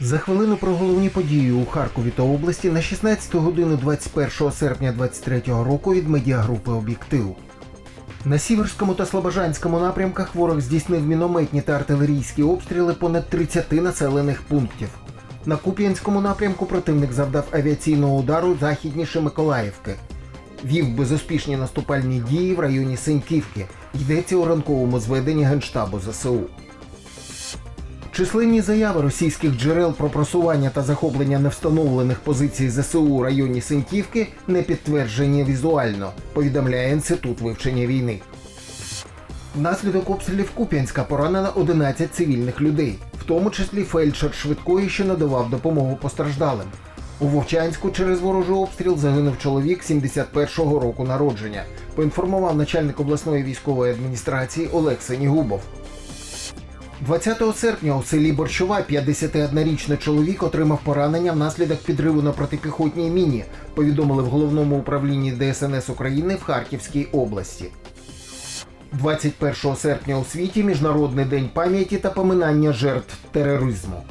За хвилину про головні події у Харкові та області на 16 годину 21 серпня 23 року від медіагрупи Об'єктив. На Сіверському та Слобожанському напрямках ворог здійснив мінометні та артилерійські обстріли понад 30 населених пунктів. На Куп'янському напрямку противник завдав авіаційного удару західніше Миколаївки. Вів безуспішні наступальні дії в районі Синьківки. Йдеться у ранковому зведенні Генштабу ЗСУ. Численні заяви російських джерел про просування та захоплення невстановлених позицій ЗСУ у районі Синьківки не підтверджені візуально, повідомляє Інститут вивчення війни. Внаслідок обстрілів Куп'янська поранено 11 цивільних людей, в тому числі фельдшер швидкої, що надавав допомогу постраждалим. У Вовчанську через ворожий обстріл загинув чоловік 71-го року народження, поінформував начальник обласної військової адміністрації Олег Сенігубов. 20 серпня у селі Борщова 51-річний чоловік отримав поранення внаслідок підриву на протипіхотній міні, повідомили в головному управлінні ДСНС України в Харківській області. 21 серпня у світі Міжнародний день пам'яті та поминання жертв тероризму.